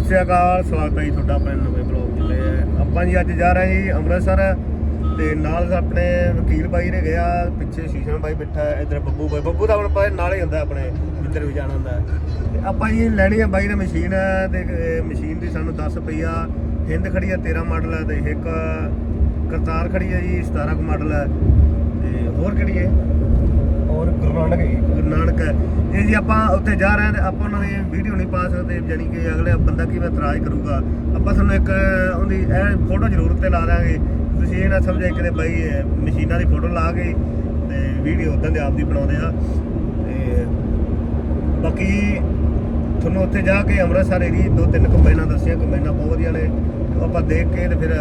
ਸਤਿ ਸ਼੍ਰੀ ਅਕਾਲ ਸਵਾਗਤ ਹੈ ਜੀ ਤੁਹਾਡਾ ਆਪਣੇ ਨਵੇਂ ਬਲੌਗ ਜਿਲੇ ਆਪਾਂ ਜੀ ਅੱਜ ਜਾ ਰਹੇ ਹਾਂ ਜੀ ਅੰਮ੍ਰਿਤਸਰ ਤੇ ਨਾਲ ਆਪਣੇ ਵਕੀਲ ਬਾਈ ਨੇ ਗਿਆ ਪਿੱਛੇ ਸ਼ੀਸ਼ਮ ਬਾਈ ਬੈਠਾ ਹੈ, ਇੱਧਰ ਬੱਬੂ ਬਾਈ। ਬੱਬੂ ਦਾ ਹੁਣ ਪਾਸੇ ਨਾਲ ਹੀ ਹੁੰਦਾ ਆਪਣੇ ਜਿੱਧਰ ਵੀ ਜਾਣਾ ਹੁੰਦਾ। ਹੈ। ਤੇ ਆਪਾਂ ਜੀ ਲੈਣੀ ਹੈ ਬਾਈ ਨੇ ਮਸ਼ੀਨ ਤੇ ਇਹ ਮਸ਼ੀਨ ਦੀ ਸਾਨੂੰ 10 ਰੁਪਈਆ ਹਿੰਦ ਖੜੀ ਹੈ 13 ਮਾਡਲ ਹੈ ਤੇ ਇੱਕ ਕਰਤਾਰ ਖੜੀ ਹੈ ਜੀ 17 ਕੁ ਮਾਡਲ। ਹੈ ਤੇ ਹੋਰ ਕਿਹੜੀ ਹੈ? ਔਰ ਗੁਰੂ ਨਾਨਕ ਹੈ। ਗੁਰੂ ਨਾਨਕ ਹੈ। ਇਹ ਜੀ ਆਪਾਂ ਉੱਥੇ ਜਾ ਰਹੇ ਹਾਂ ਤੇ ਆਪਾਂ ਉਹਨਾਂ ਦੀ ਵੀਡੀਓ ਨਹੀਂ ਪਾ ਸਕਦੇ ਜਾਨੀ ਕਿ ਅਗਲੇ ਬੰਦਾ ਕਿਵੇਂ ਇਤਰਾਜ਼ ਕਰੂਗਾ। ਆਪਾਂ ਤੁਹਾਨੂੰ ਇੱਕ ਉਹਦੀ ਇਹ ਫੋਟੋ ਜ਼ਰੂਰ ਤੇ ਲਾ ਦਾਂਗੇ। ਤੁਸੀਂ ਇਹ ਨਾ ਸਮਝੇ ਕਿਤੇ ਬਈ ਮਸ਼ੀਨਾਂ ਦੀ ਫੋਟੋ ਲਾ ਕੇ ਤੇ ਵੀਡੀਓ ਉਦਾਂ ਦੇ ਆਪ ਦੀ ਬਣਾਉਂਦੇ ਆ। ਤੇ ਬਾਕੀ ਤੁਹਾਨੂੰ ਉੱਥੇ ਜਾ ਕੇ ਅੰਮ੍ਰਿਤਸਰ ਏਰੀ ਦੋ ਤਿੰਨ ਕੰਬਾਈਨਾਂ ਦੱਸੀਆਂ, ਕੰਬਾਈਨਾਂ ਬਹੁਤ ਵਧੀਆ ਨੇ। ਆਪਾਂ ਦੇਖ ਕੇ ਤੇ ਫਿਰ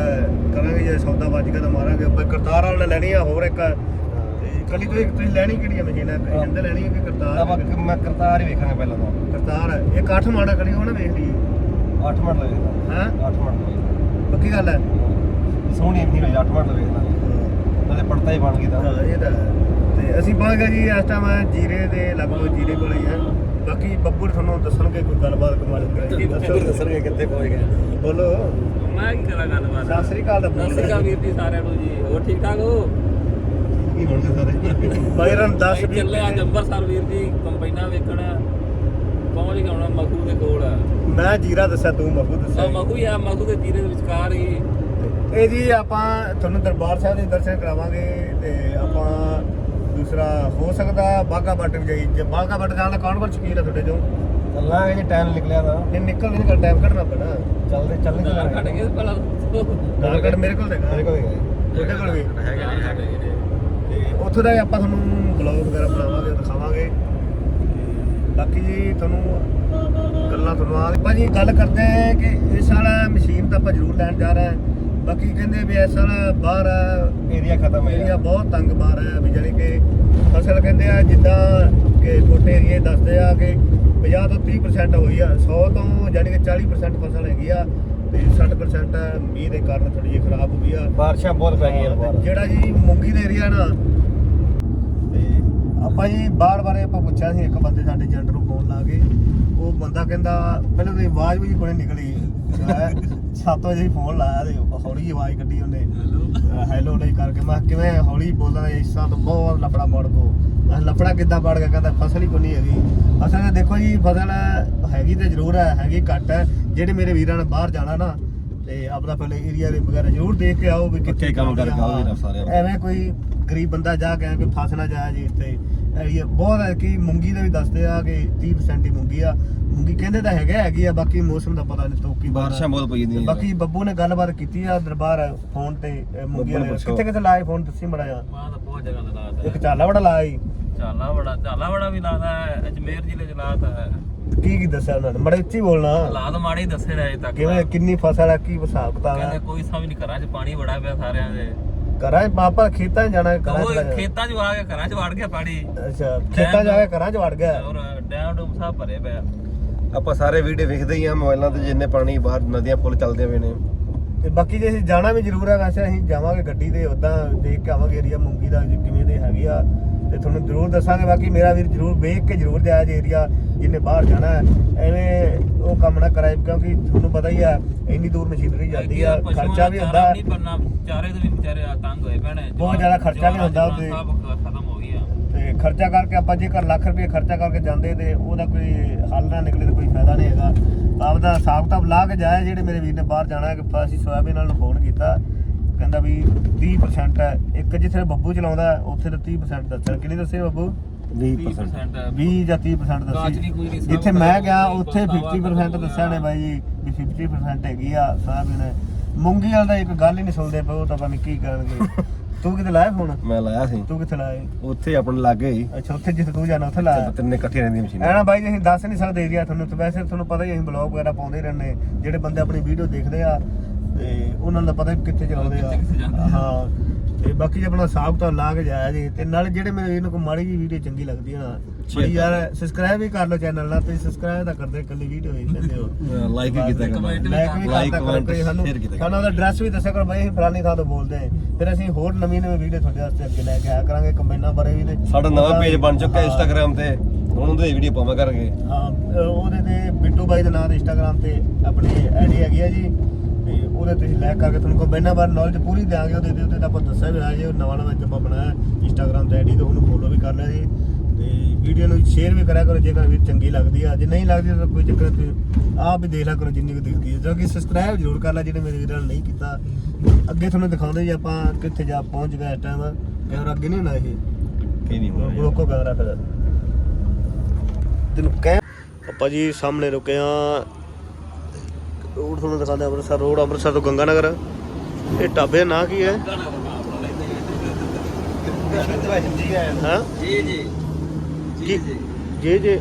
ਕਰਾਂਗੇ ਜੇ ਸੌਦਾ ਵੱਜ ਗਿਆ ਤਾਂ ਮਾਰਾਂਗੇ। ਆਪਾਂ ਕਰਤਾਰ ਵਾਲੇ ਨੇ ਲੈਣੀ ਆ, ਹੋਰ ਇੱਕ ਤੇ ਕੱਲੀ ਤੁਸੀਂ ਤੁਸੀਂ ਲੈਣੀ ਕਿਹੜੀ ਹੈ ਮਸ਼ੀਨ? ਹੈ। ਹਿੰਦ ਲੈਣੀ ਹੈ ਕਿ ਕਰਤਾਰ ਆਪਾਂ ਮੈਂ ਕਰਤਾਰ ਹੀ ਵੇਖਾਂਗੇ ਪਹਿਲਾਂ ਤਾਂ। ਕਰਤਾਰ ਹੈ ਇਹ ਕਾਠ ਮਾੜਾ ਕਰੀ ਨਾ ਵੇਖ ਲਈ 8 ਮਾਡਲ ਵੇਖਦਾ ਹੈ? 8 ਮਾਡਲ ਪੱਕੀ ਗੱਲ ਹੈ। ਸੋਹਣੀ ਨਹੀਂ ਹੋਈ 8 ਮਾਡਲ ਵੇਖਦਾ ਨਾਲੇ ਪੜਤਾ ਹੀ ਬਣ ਗਈ ਤਾਂ। ਹਾਂ, ਇਹ ਤਾਂ ਹੈ। ਤੇ ਅਸੀਂ ਪਹੁੰਚ ਗਏ ਜੀ ਇਸ ਟਾਈਮ ਜੀਰੇ ਦੇ ਲਗਭਗ ਜੀਰੇ ਕੋਲ ਹੀ ਹੈ ਬਾਕੀ ਬੱਬੂ ਤੁਹਾਨੂੰ ਦੱਸਣਗੇ ਕੋਈ ਗੱਲਬਾਤ ਕਮਾਲ ਕਰਾਂਗੇ ਦੱਸਣਗੇ ਕਿੱਥੇ ਪਹੁੰਚ ਗਏ। ਬੋਲੋ। ਮੈਂ ਕੀ ਕਰਾਂ ਗੱਲਬਾਤ? ਸਤਿ ਸ੍ਰੀ ਅਕਾਲ ਦਾ ਸਤਿ ਸ੍ਰੀ ਅਕਾਲ ਵੀਰ ਜੀ ਸਾਰਿਆਂ ਨੂੰ ਜੀ। ਹੋਰ ਠੀਕ ਠਾਕ ਹੋ? ਕੀ ਬਣਦੇ ਸਾਰੇ ਬਾਇਰਨ 10 ਅਸੀਂ ਚੱਲੇ ਅੱਜ ਅੰਮ੍ਰਿਤਸਰ ਵੀਰ ਜੀ ਕੰਪਾਈਨਾਂ ਵੇਖਣ। ਪਹੁੰਚ ਗਏ ਹੁਣ ਮਖੂ ਦੇ ਕੋਲ। ਮੈਂ ਜੀਰਾ ਦੱਸਿਆ ਤੂੰ ਸੋ ਦੱਸਿਆ। ਮਖੂ ਆ ਮਖੂ ਦੇ ਜੀਰੇ ਦੇ ਵਿਚਕਾਰ ਹੀ। ਇਹ ਜੀ ਆਪਾਂ ਤੁਹਾਨੂੰ ਦਰਬਾਰ ਸਾਹਿਬ ਦੇ ਦਰਸ਼ਨ ਕਰਾਵਾਂਗੇ ਤੇ ਆਪਾਂ ਦੂਸਰਾ ਹੋ ਸਕਦਾ ਬਾਗਾ ਬੱਟ ਵੀ ਜਾਈ। ਜੇ ਬਾਗਾ ਬੱਟ ਜਾਣ ਦਾ ਕੌਣ ਕੌਣ ਸ਼ਕੀਨ ਹੈ ਤੁਹਾਡੇ ਚੋਂ? ਚੱਲਾਂਗੇ ਜੇ ਟਾਈਮ ਨਿਕਲਿਆ ਤਾਂ। ਨਹੀਂ ਨਿਕਲ ਨਹੀਂ ਕਰ ਟਾਈਮ ਕੱਢਣਾ ਪੈਣਾ। ਚੱਲਦੇ ਚੱਲਦੇ ਚੱਲਾਂਗੇ। ਗਏ ਪਹਿਲਾਂ ਕੱਢ ਮੇਰੇ ਕੋਲ ਹੈਗਾ। ਮੇਰੇ ਕੋਲ ਹੈਗਾ। ਤੁਹਾਡੇ ਕੋਲ ਵੀ? ਹੈਗੇ ਤੇ ਉੱਥੋਂ ਦਾ ਆਪਾਂ ਤੁਹਾਨੂੰ ਬਲੌਗ ਵਗੈਰਾ ਬਣਾਵਾਂਗੇ ਦਿਖਾਵਾਂਗੇ। ਬਾਕੀ ਜੀ ਤੁਹਾਨੂੰ ਗੱਲਾਂ ਤੁਹਾਨੂੰ ਆ ਭਾਜੀ ਗੱਲ ਕਰਦੇ ਆ ਕਿ ਇਸ ਸਾਲ ਮਸ਼ੀਨ ਤਾਂ ਆਪਾਂ ਜ਼ਰੂਰ ਲੈਣ ਜਾ ਰਹੇ ਹਾਂ। ਬਾਕੀ ਕਹਿੰਦੇ ਵੀ ਇਸ ਸਾਲ ਬਾਹਰ ਏਰੀਆ ਖਤਮ ਹੈ ਏਰੀਆ ਬਹੁਤ ਤੰਗ ਬਾਹਰ ਹੈ ਵੀ ਜਾਣੀ ਕਿ ਫਸਲ ਕਹਿੰਦੇ ਆ ਜਿੱਦਾਂ ਕਿ ਛੋਟੇ ਏਰੀਏ ਦੱਸਦੇ ਆ ਕਿ 50 ਤੋਂ 30% ਹੋਈ ਆ 100 ਤੋਂ ਜਾਣੀ ਕਿ 40% ਫਸਲ ਹੈਗੀ ਆ। ਤੇ 60% ਮੀਂਹ ਦੇ ਕਾਰਨ ਥੋੜੀ ਜਿਹੀ ਖਰਾਬ ਹੋ ਗਈ ਆ। ਬਾਰਿਸ਼ਾਂ ਬਹੁਤ ਪੈ ਗਈਆਂ ਬਾਹਰ। ਜਿਹੜਾ ਜੀ ਮੂੰਗੀ ਦਾ ਏਰੀਆ ਨਾ ਤੇ ਆਪਾਂ ਜੀ ਬਾਰ ਬਾਰੇ ਆਪਾਂ ਪੁੱਛਿਆ ਸੀ ਇੱਕ ਬੰਦੇ ਸਾਡੇ ਏਜੰਟ ਨੂੰ ਫੋਨ ਲਾ ਕੇ ਉਹ ਬੰਦਾ ਕਹਿੰਦਾ ਪਹਿਲਾਂ ਤਾਂ ਆਵਾਜ਼ ਵੀ ਕੋਈ ਨਿਕਲੀ। 7 ਵਜੇ ਹੀ ਫੋਨ ਲਾਇਆ ਤੇ ਹੌਲੀ ਜਿਹੀ ਆਵਾਜ਼ ਕੱਢੀ ਉਹਨੇ। ਹੈਲੋ ਨਹੀਂ ਕਰਕੇ। ਮੈਂ ਕਿਹਾ ਕਿਵੇਂ ਹੌਲੀ ਬੋਲਦਾ ਇਸ ਸਾਲ ਤਾਂ ਬਹੁਤ ਲਫੜਾ ਪੜ ਗੋ ਮੈਂ ਕਿਹਾ ਲਫੜਾ ਕਿੱਦਾਂ ਪੜ ਗਿਆ ਕਹਿੰਦਾ ਫਸਲ ਹੀ ਕੋਈ ਨਹੀਂ ਹੈਗੀ। ਅਸਲ ਵਿੱਚ ਦੇਖੋ ਜੀ ਫਸਲ ਹੈਗੀ ਤੇ ਜ਼ਰੂਰ ਹੈ ਹੈਗੀ ਘੱਟ ਹੈ। ਜਿਹੜੇ ਮੇਰੇ ਵੀਰਾਂ ਨੇ ਬਾਹਰ ਜਾਣਾ ਨਾ ਤੇ ਆਪਣਾ ਪਹਿਲੇ ਏਰੀਆ ਦੇ ਵਗੈਰਾ ਜ਼ਰੂਰ ਦੇਖ ਕੇ ਆਓ ਵੀ ਪੱਕੇ ਕੰਮ ਕਰਕੇ ਆਓ ਵੀਰਾਂ ਸਾਰਿਆਂ ਨੂੰ। ਐਵੇਂ ਕੋਈ ਗਰੀਬ ਬੰਦਾ ਜਾ ਕੇ ਕੋਈ ਫਸ ਨਾ ਜਾਏ ਜੀ ਇੱਥੇ ਏਰੀਆ ਬਹੁਤ ਹੈ ਕਿ ਮੂੰਗੀ ਦੇ ਵੀ ਦੱਸਦੇ ਆ ਕਿ 30% ਹੀ ਮੂੰਗੀ ਆ। ਮੂੰਗੀ ਕਹਿੰਦੇ ਤਾਂ ਹੈਗਾ ਹੈਗੀ ਆ ਬਾਕੀ ਮੌਸਮ ਦਾ ਪਤਾ ਨਹੀਂ ਤੋਕੀ ਬਾਰਿਸ਼ਾਂ ਬਹੁਤ ਪਈ ਜਾਂਦੀਆਂ ਬਾਕੀ ਬੱਬੂ ਨੇ ਗੱਲਬਾਤ ਕੀਤੀ ਆ ਦਰਬਾਰ ਫੋਨ ਤੇ ਮੂੰਗੀ। ਕਿੱਥੇ ਕਿੱਥੇ ਲਾਏ ਫੋਨ ਦੱਸੀ ਮੜਾ ਮਾਂ ਤਾਂ ਬਹੁਤ ਜਗ੍ਹਾ ਤੇ ਲਾਤਾ। ਇੱਕ ਚਾਲਾ ਬੜਾ ਲਾਇਆ ਈ। ਚਾਲਾ ਬੜਾ ਚਾਲਾ ਬੜਾ ਵੀ ਲਾਦਾ ਹੈ ਅਜਮੇਰ ਜ਼ਿਲ੍ਹੇ ਚ ਲਾਤਾ ਹੈ। ਕੀ ਕੀ ਦੱਸਿਆ ਉਹਨਾਂ ਨੇ? ਬੜੇ ਉੱਚੀ ਬੋਲਣਾ। ਹਾਲਾਤ ਮਾੜੇ ਹੀ ਦੱਸੇ ਰਹੇ ਤੱਕ ਕਿਵੇਂ ਕਿੰਨੀ ਫਸਲ ਹੈ ਕੀ ਹਿਸਾਬ ਕਿਤਾਬ ਕਹਿੰਦੇ ਹੈ ਕੋਈ ਸਮਝ ਨਹੀਂ ਘਰਾਂ 'ਚ ਪਾਣੀ ਬੜਾ ਪਿਆ ਸਾਰਿਆਂ ਦੇ। ਘਰਾਂ 'ਚ ਪਾਪਾ ਖੇਤਾਂ 'ਚ ਜਾਣਾ ਘਰਾਂ 'ਚ ਉਹ ਜਾਣਾ। ਖੇਤਾਂ 'ਚ ਆ ਕੇ ਘਰਾਂ 'ਚ ਵੜ ਗਿਆ ਪਾਣੀ। ਅੱਛਾ ਖੇਤਾਂ 'ਚ ਜਾ ਕੇ ਘਰਾਂ 'ਚ ਵੜ ਗਿਆ। ਔਰ ਡੈਮ ਡੂਮ ਸਭ ਭਰੇ ਪਿਆ ਆਪਾਂ ਸਾਰੇ ਵੀਡੀਓ ਵੇਖਦੇ ਹੀ ਆ ਮੋਬਾਈਲਾਂ ਤੇ ਜਿੰਨੇ ਪਾਣੀ ਬਾਹਰ ਨਦੀਆਂ ਪੁੱਲ ਚੱਲਦੇ ਪਏ ਨੇ। ਤੇ ਬਾਕੀ ਜੇ ਅਸੀਂ ਜਾਣਾ ਵੀ ਜ਼ਰੂਰ ਹੈ ਵੈਸੇ ਅਸੀਂ ਜਾਵਾਂਗੇ ਗੱਡੀ ਤੇ ਉਦਾਂ ਦੇਖ ਕੇ ਆਵਾਂਗੇ ਏਰੀਆ ਮੁੰਗੀ ਦਾ ਜੀ ਕਿਵੇਂ ਦੇ ਹੈਗੀ ਆ। ਤੇ ਤੁਹਾਨੂੰ ਜ਼ਰੂਰ ਦੱਸਾਂਗੇ ਬਾਕੀ ਮੇਰਾ ਵੀਰ ਜ਼ਰੂਰ ਵੇਖ ਕੇ ਜ਼ਰੂਰ ਜਾਇਆ ਜੇ ਏਰੀਆ ਜਿੰਨੇ ਬਾਹਰ ਜਾਣਾ ਹੈ। ਐਵੇਂ ਉਹ ਕੰਮ ਨਾ ਕਰਾਏ ਕਿਉਂਕਿ ਤੁਹਾਨੂੰ ਪਤਾ ਹੀ ਆ ਇੰਨੀ ਦੂਰ ਮਸ਼ੀਨਰੀ ਜਾਂਦੀ ਆ ਖਰਚਾ ਵੀ ਹੁੰਦਾ। ਨਹੀਂ ਬਣਨਾ ਚਾਰੇ ਦੇ ਵੀ ਵਿਚਾਰੇ ਤੰਗ ਹੋਏ ਪੈਣੇ ਬਹੁਤ ਜ਼ਿਆਦਾ ਖਰਚਾ ਵੀ ਹੁੰਦਾ। ਸਭ ਖਤਮ ਹੋ ਗਿਆ ਤੇ ਖਰਚਾ ਕਰਕੇ ਆਪਾਂ ਜੇਕਰ ਲੱਖ ਰੁਪਏ ਖਰਚਾ ਕਰਕੇ ਜਾਂਦੇ ਤੇ ਉਹਦਾ ਕੋਈ ਹੱਲ ਨਾ ਨਿਕਲੇ ਤੇ ਕੋਈ ਫਾਇਦਾ ਨਹੀਂ ਹੈਗਾ। ਆਪਦਾ ਹਿਸਾਬ ਕਿਤਾਬ ਲਾ ਕੇ ਜਾਇਆ ਜਿਹੜੇ ਮੇਰੇ ਵੀਰ ਨੇ ਬਾਹਰ ਜਾਣਾ ਕਿ ਅਸੀਂ ਸੋਇਆਬੀਨ ਨਾਲ ਫੋਨ ਕੀਤਾ। ਕਹਿੰਦਾ ਵੀ 30% ਹੈ। ਇੱਕ ਜਿੱਥੇ ਬੱਬੂ ਚਲਾਉਂਦਾ ਉੱਥੇ ਤਾਂ 30% ਦੱਸਣ ਕਿੰਨੀ ਦੱਸੇ ਬੱਬੂ? 20% 20 ਜਾਂ 30% ਕਾਚ ਦੱਸੀ ਨਹੀਂ ਕੋਈ ਨਹੀਂ, ਸਭ ਜਿੱਥੇ ਮੈਂ ਗਿਆ ਉੱਥੇ ਪਛਤਾਵਾ 50% ਕਰੂਗਾ। ਦੱਸਿਆ ਨੇ ਬਾਈ ਜੀ ਵੀ 50% ਹੈਗੀ ਆ ਸੋਇਆਬੀਨ ਮੂੰਗੀ ਵਾਲ ਦਾ ਇੱਕ ਗੱਲ ਹੀ ਨਹੀਂ ਸੁਣਦੇ ਪਏ ਉਹ ਤਾਂ ਪਤਾ ਨਹੀਂ ਕੀ ਕਰਨਗੇ। ਤੂੰ ਕਿਤੇ ਲਾਇਆ ਫੋਨ? ਮੈਂ ਲਾਇਆ ਸੀ। ਤੂੰ ਕਿੱਥੇ ਲਾਇਆ? ਉੱਥੇ ਆਪਣੇ ਲਾਗੇ ਹੀ। ਅੱਛਾ ਉੱਥੇ ਜਿੱਥੇ ਤੂੰ ਜਾਣਾ ਉੱਥੇ ਲਾਇਆ? ਤਿੰਨੇ ਇਕੱਠੀਆਂ ਰਹਿੰਦੀਆਂ ਮਸ਼ੀਨਾਂ। ਐਨਾ ਬਾਈ ਜੀ ਅਸੀਂ ਦੱਸ ਨਹੀਂ ਸਕਦੇ ਏਰੀਆ ਤੁਹਾਨੂੰ। ਤੇ ਵੈਸੇ ਤੁਹਾਨੂੰ ਪਤਾ ਹੀ ਅਸੀਂ ਬਲੌਗ ਵਗੈਰਾ ਪਾਉਂਦੇ ਰਹਿੰਦੇ ਜਿਹੜੇ ਬੰਦੇ ਆਪਣੀ ਵੀਡੀਓ ਦੇਖਦੇ ਆ ਤੇ ਉਹਨਾਂ ਤਾਂ ਪਤਾ ਕਿੱਥੇ ਜਾਂਦੇ ਆ। ਹਾਂ ਤੇ ਬਾਕੀ ਆਪਣਾ ਸਾਬ ਤਾਂ ਲਾ ਕੇ ਜਾਇਆ ਜੀ ਤੇ ਨਾਲੇ ਜਿਹੜੇ ਮੇਰੇ ਵੀਰ ਨੂੰ ਕੋਈ ਮਾੜੀ ਜੀ ਵੀਡੀਓ ਚੰਗੀ ਲੱਗਦੀ ਹੈ ਨਾ ਬੜੀ ਯਾਰ ਸਬਸਕ੍ਰਾਈਬ ਵੀ ਕਰ ਲਓ ਚੈਨਲ ਨਾਲ ਤੁਸੀਂ ਸਬਸਕ੍ਰਾਈਬ ਤਾਂ ਕਰਦੇ ਇਕੱਲੀ ਵੀਡੀਓ ਹੀ ਦਿੰਦੇ ਹੋ ਲਾਈਕ ਕੀਤਾ ਕਰੋ ਲਾਈਕ ਸਾਨੂੰ share ਕੀਤਾ। ਸਾਨੂੰ ਉਹਦਾ ਐਡਰੈਸ ਵੀ ਦੱਸਿਆ ਕਰੋ ਬਾਈ ਅਸੀਂ ਫਲਾਨੀ ਥਾਂ ਤੋਂ ਬੋਲਦੇ ਹਾਂ ਫਿਰ ਅਸੀਂ ਹੋਰ ਨਵੀਂ ਨਵੀਂ ਵੀਡੀਓ ਤੁਹਾਡੇ ਵਾਸਤੇ ਅੱਗੇ ਲੈ ਕੇ ਆਇਆ ਕਰਾਂਗੇ ਕੰਬਾਈਨਾਂ ਬਾਰੇ ਵੀ ਤੇ ਸਾਡਾ ਨਵਾਂ ਪੇਜ ਬਣ ਚੁੱਕਾ ਹਾਂ। ਇੰਸਟਾਗ੍ਰam ਤੇ ਹੁਣ ਉਹਦੇ ਵੀਡੀਓ ਪਾਵਾਂ ਕਰਕੇ ਹਾਂ ਉਹਦੇ ਤੇ ਬਿੱਟੂ ਬਾਈ ਦੇ ਨਾਂ ਤੇ ਇੰਸਟਾਗ੍ਰam ਤੇ ਆਪਣੀ ਆਈਡੀ ਹੈਗੀ ਆ ਜੀ ਤੇ ਉਹਦੇ ਤੁਸੀਂ ਲਾਈਕ ਕਰਕੇ ਤੁਹਾਨੂੰ ਕੋਈ ਬੈਨਾ ਬਾਰ ਨੌਲੇਜ ਪੂਰੀ ਦਿਆਂਗੇ ਉਹਦੇ ਤੇ ਉਹਦੇ ਤਾਂ ਆਪਾਂ ਦੱਸਿਆ ਵੀ ਆ ਜੀ ਉਹ ਨਵਾਂ ਨਵਾਂ ਜੱਬਾ ਬਣਾਇਆ ਇੰਸਟਾਗ੍ਰam ਤੇ ਆਈਡੀ ਤੇ ਉਹਨੂੰ ਫੋਲੋ ਵੀ ਕਰ ਲਿਆ ਜੀ। ਤੇ ਵੀਡੀਓ ਨੂੰ ਸ਼ੇਅਰ ਵੀ ਕਰਿਆ ਕਰੋ ਜੇਕਰ ਵੀ ਚੰਗੀ ਲੱਗਦੀ ਆ। ਜੇ ਨਹੀਂ ਲੱਗਦੀ ਤਾਂ ਕੋਈ ਚੱਕਰ ਨਹੀਂ ਆਪ ਵੀ ਦੇਖ ਲਿਆ ਕਰੋ ਜਿੰਨੀ ਕੁ ਦਿਖਦੀ ਹੈ ਜੋ ਕਿ ਸਬਸਕ੍ਰਾਈਬ ਜ਼ਰੂਰ ਕਰ ਲੈ ਜਿਹੜੇ ਮੇਰੇ ਵੀਰਾਂ ਨੇ ਨਹੀਂ ਕੀਤਾ। ਅੱਗੇ ਤੁਹਾਨੂੰ ਦਿਖਾਉਂਦੇ ਜੀ ਆਪਾਂ ਕਿੱਥੇ ਜਾ ਪਹੁੰਚ ਗਏ ਇਸ ਟਾਈਮ ਕੈਮਰਾ ਅੱਗੇ ਨਹੀਂ ਹੋਣਾ ਇਹ। ਕੀ ਨਹੀਂ ਹੋਣਾ ਰੋਕੋ ਕੈਮਰਾ ਫਿਰ। ਤੈਨੂੰ ਕਹਿ ਆਪਾਂ ਜੀ ਸਾਹਮਣੇ ਰੁਕੇ ਆ ਰੋਡ ਤੁਹਾਨੂੰ ਦਿਖਾਉਂਦੇ ਅੰਮ੍ਰਿਤਸਰ ਰੋਡ, ਅੰਮ੍ਰਿਤਸਰ ਤੋਂ ਗੰਗਾ ਨਗਰ ਇਹ ਢਾਬੇ ਦਾ ਨਾਂ ਕੀ ਹੈ? ਹਾਂ? ਜੀ ਜੀ ਕੀ? ਜੇ ਜੇ।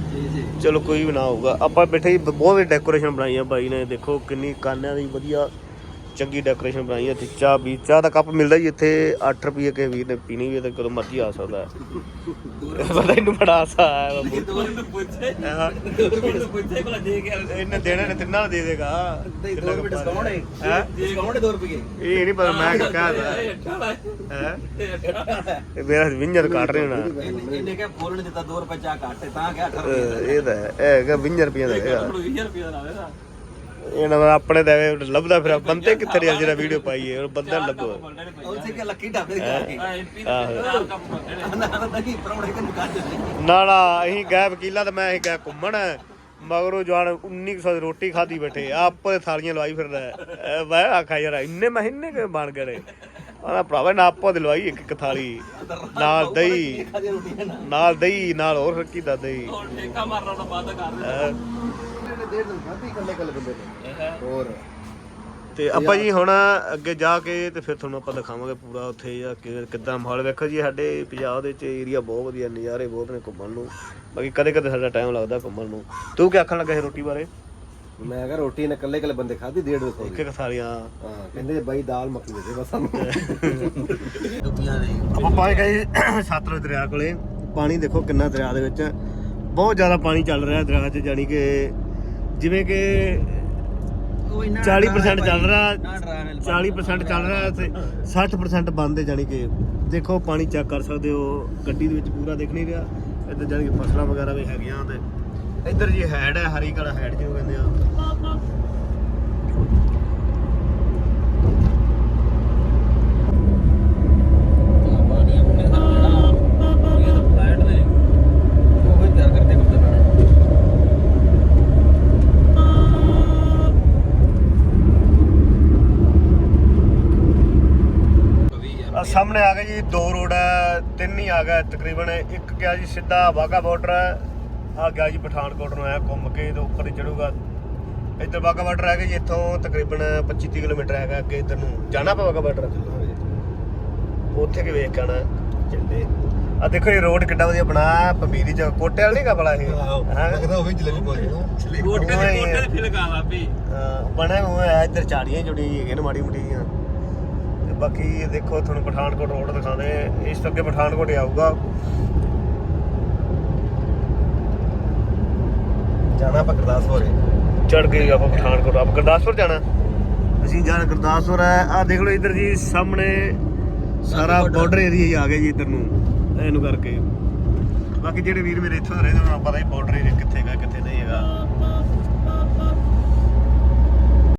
ਚਲੋ ਕੋਈ ਵੀ ਨਾ ਹੋਊਗਾ। ਆਪਾਂ ਬੈਠੇ ਬਹੁਤ ਵਧੀਆ ਡੈਕੋਰੇਸ਼ਨ ਬਣਾਈ ਆ ਬਾਈ ਨੇ। ਦੇਖੋ ਕਿੰਨੀ ਕਾਨਿਆਂ ਦੀ ਵਧੀਆ ਚੰਗੀ ਡੈਕੋਰੇਸ਼ਨ ਬਣਾਈ ਆ ਤੇ ਚਾਹ ਵੀ ਚਾਹ ਦਾ ਕੱਪ ਮਿਲਦਾ ਜੀ ਇੱਥੇ 8 ਰੁਪਏ ਕੇ ਵੀਰ ਨੇ ਪੀਣੀ ਵੀ ਹੈ ਤੇ ਕਦੋਂ ਮਰਜ਼ੀ ਆ ਸਕਦਾ ਹੈ। ਪਤਾ ਇਹਨੂੰ ਬੜਾ ਆਸਾ ਹੈ ਬਾਬੂ ਦੋ ਨੂੰ ਪੁੱਛੇ। ਹਾਂ। ਦੋ ਨੂੰ ਪੁੱਛੇ ਭਲਾ ਦੇ ਕੇ ਇਹਨੇ ਦੇਣਾ ਨੇ ਤਿੰਨਾਂ ਨੂੰ ਦੇ ਦੇਗਾ। ਦੋ ਰੁਪਏ ਡਿਸਕਾਊਂਟ ਹੈ। ਹੈ? ਡਿਸਕਾਊਂਟ ਹੈ 2 ਰੁਪਏ ਇਹ ਨਹੀਂ ਪਤਾ ਮੈਂ ਕਿਹਾ ਕਹਦਾ ਹੈ। ਇਹ ਮੇਰਾ ਵਿੰਜਰ ਕੱਟ ਰਹੇ ਨਾ ਇਹਨੇ ਕਿਹਾ ਫੋਨ ਨਹੀਂ ਦਿੱਤਾ 2 ਰੁਪਏ ਚਾਹ ਘੱਟ ਤਾਂ ਕਿਹਾ 8 ਅਹ ਇਹ ਤਾਂ ਹੈ ਇਹ ਹੈਗਾ 20 ਰੁਪਏ ਦਾ ਹੈਗਾ। 20 ਰੁਪਏ ਦਾ ਨਾਵੇਗਾ ਇਹਨਾਂ ਦਾ ਆਪਣੇ ਦਾ ਲੱਭਦਾ ਫਿਰ ਬੰਦੇ ਕਿੱਥੇ ਰਿਹਾ ਜਿਹੜਾ ਵੀਡੀਓ ਪਾਈਏ ਉਹ ਬੰਦਾ ਲੱਭੋ। ਉਸੇ ਕਿ ਲੱਕੀ ਢਾਬੇ ਦੀ ਕੇ। ਨਾ ਨਾ ਕਿ ਅਸੀਂ ਗਏ ਵਕੀਲਾ ਤੇ ਮੈਂ ਅਸੀਂ ਗਏ ਘੁੰਮਣ। ਮਗਰੋਂ ਜਵਾਨ 1900 ਦੀ ਰੋਟੀ ਖਾਦੀ ਬੈਠੇ। ਆਪੋ ਥਾਲੀਆਂ ਲਵਾਈ ਫਿਰਦਾ। ਹੈ। ਐ ਮੈਂ ਆਖਾ ਯਾਰ ਇੰਨੇ ਮੈਂ ਇੰਨੇ ਕਿ ਬਣ ਗਏ ਆਹ ਭਰਾਵਾ ਨਾ ਆਪੋ ਦੀ ਲਵਾਈ ਇੱਕ ਇੱਕ ਥਾਲੀ। ਨਾਲ ਦਹੀਂ। ਨਾਲ? ਦਹੀਂ ਨਾਲ ਹੋਰ ਰੱਖੀ ਦਾ ਦਹੀਂ। ਹੁਣ ਠੇਕਾ ਮਾਰਨਾ ਤਾਂ ਬੰਦ ਕਰ ਦੇ ਹੈਂ। ਡੇਢ ਦਿਨ ਖਾਧੀ ਇਕੱਲੇ ਇਕੱਲੇ ਬੰਦੇ ਨੇ। ਹੋਰ। ਤੇ ਆਪਾਂ ਜੀ ਹੁਣ ਅੱਗੇ ਜਾ ਕੇ ਤੇ ਫਿਰ ਤੁਹਾਨੂੰ ਆਪਾਂ ਦਿਖਾਵਾਂਗੇ ਪੂਰਾ ਉੱਥੇ ਜਾ ਕੇ ਕਿੱਦਾਂ ਮਾਹੌਲ ਵੇਖੋ ਜੀ ਸਾਡੇ ਪੰਜਾਬ ਦੇ ਵਿੱਚ ਏਰੀਆ ਬਹੁਤ ਵਧੀਆ ਨਜ਼ਾਰੇ ਬਹੁਤ ਨੇ ਘੁੰਮਣ ਨੂੰ। ਬਾਕੀ ਕਦੇ ਕਦੇ ਸਾਡਾ ਟਾਈਮ ਲੱਗਦਾ ਘੁੰਮਣ ਨੂੰ। ਤੂੰ ਕੀ ਆਖਣ ਲੱਗਾ ਸੀ ਰੋਟੀ ਬਾਰੇ? ਮੈਂ ਕਿਹਾ ਰੋਟੀ ਨੇ ਇਕੱਲੇ ਇਕੱਲੇ ਬੰਦੇ ਖਾਧੀ ਡੇਢ ਵਜੇ ਇੱਕ ਇੱਕ ਥਾਲੀਆਂ ਹਾਂ ਕਹਿੰਦੇ ਬਾਈ ਦਾਲ ਮੱਕੀ ਦੇ ਦੇ ਬਸ ਸਾਨੂੰ। ਆਪਾਂ ਪਹੁੰਚ ਗਏ ਜੀ ਸਤਲੁਜ ਦਰਿਆ ਕੋਲੇ। ਪਾਣੀ ਦੇਖੋ ਕਿੰਨਾ ਦਰਿਆ ਦੇ ਵਿੱਚ। ਬਹੁਤ ਜ਼ਿਆਦਾ ਪਾਣੀ ਚੱਲ ਰਿਹਾ ਦਰਿਆ 'ਚ ਜਾਨੀ ਕਿ ਜਿਵੇਂ ਕਿ 40% ਚੱਲ ਰਿਹਾ 40% ਚੱਲ ਰਿਹਾ ਤੇ 60% ਬੰਦ ਹੈ ਜਾਨੀ ਕਿ ਦੇਖੋ ਪਾਣੀ ਚੈੱਕ ਕਰ ਸਕਦੇ ਹੋ ਗੱਡੀ ਦੇ ਵਿੱਚ ਪੂਰਾ ਦਿਖ ਨਹੀਂ ਰਿਹਾ ਇੱਧਰ ਜਾਨੀ ਕਿ ਫਸਲਾਂ ਵਗੈਰਾ ਵੀ ਹੈਗੀਆਂ ਤੇ ਇੱਧਰ ਜੀ ਹੈਡ ਹੈ ਹਰੀ ਕਲਾ ਹੈਡ ਜਿਹਨੂੰ ਕਹਿੰਦੇ ਆ ਪਾਣੀ ਆਪਣੇ ਦਾ ਜਿਹੜਾ ਇਹ ਤਾਂ ਫਲੈਟ ਨੇ ਉਹ ਹੀ ਤਿਆਰ ਕਰਦੇ ਕਰਦੇ ਨਾ ਆ ਸਾਹਮਣੇ ਆ ਗਏ ਜੀ ਦੋ ਰੋਡ ਹੈ ਤਿੰਨ ਹੀ ਆ ਗਏ ਤਕਰੀਬਨ। ਇੱਕ ਗਿਆ ਜੀ ਸਿੱਧਾ ਵਾਗਾ ਬਾਰਡਰ ਆ ਗਿਆ ਜੀ ਪਠਾਨਕੋਟ ਨੂੰ ਆਇਆ ਘੁੰਮ ਕੇ ਤੇ ਉੱਪਰ ਹੀ ਚੜੂਗਾ। ਇੱਧਰ ਵਾਗਾ ਬਾਰਡਰ ਹੈਗਾ ਜੀ ਇੱਥੋਂ ਤਕਰੀਬਨ 25 30 ਕਿਲੋਮੀਟਰ ਹੈਗਾ ਅੱਗੇ ਇੱਧਰ ਨੂੰ। ਜਾਣਾ ਪਾ ਵਾਗਾ ਬਾਰਡਰ ਉੱਥੇ ਕਿ ਵੇਖ ਆਣਾ ਚੱਲੇ ਆ ਦੇਖੋ ਇਹ ਰੋਡ ਕਿੱਡਾ ਵਧੀਆ ਬਣਾਇਆ ਪਮੀਰੀ ਚ ਕੋਟੇ ਵਾਲ ਨਹੀਂ ਕਾ ਬੜਾ ਇਹ? ਹੈਂ? ਲੱਗਦਾ ਉਹ ਵੀ ਜਲੇਬੀ ਗੋਟੇ ਉਹ ਦੇ ਹੀ ਹੈ। ਦੀ ਫਿਲ ਗਾ ਵੀ। ਅਹ ਬਣਿਆ ਹੋਇਆ ਇੱਧਰ ਝਾੜੀਆਂ ਜੁੜੀਆਂ ਹੈਗੀਆਂ ਨੇ ਮਾੜੀ ਮੋਟੀਆਂ ਤੇ ਬਾਕੀ ਇਹ ਦੇਖੋ ਤੁਹਾਨੂੰ ਪਠਾਨਕੋਟ ਰੋਡ ਦਿਖਾਉਂਦੇ ਇਸ ਤੋਂ ਅੱਗੇ ਪਠਾਨਕੋਟ ਆਊਗਾ। ਜਾਣਾ ਆਪਾਂ ਗੁਰਦਾਸਪੁਰ ਚੜ ਗਏ ਆਪਾਂ ਪਠਾਨਕੋਟ। ਆਪ ਗੁਰਦਾਸਪੁਰ ਜਾਣਾ। ਅਸੀਂ ਜਾਣਾ ਗੁਰਦਾਸਪੁਰ। ਹੈ ਆ ਦੇਖ ਲਓ ਇੱਧਰ ਜੀ ਸਾਹਮਣੇ ਸਾਰਾ ਬਾਰਡਰ ਏਰੀਆ ਹੀ ਆ ਗਿਆ ਜੀ ਇੱਧਰ ਨੂੰ। ਇਹਨੂੰ ਕਰਕੇ। ਬਾਕੀ ਜਿਹੜੇ ਵੀਰ ਮੇਰੇ ਇੱਥੋਂ ਦੇ ਰਹਿੰਦੇ ਉਹਨਾਂ ਨੂੰ ਪਤਾ ਹੀ ਬਾਰਡਰ ਏਰੀਆ ਕਿੱਥੇ ਹੈਗਾ ਕਿੱਥੇ ਨਹੀਂ ਹੈਗਾ।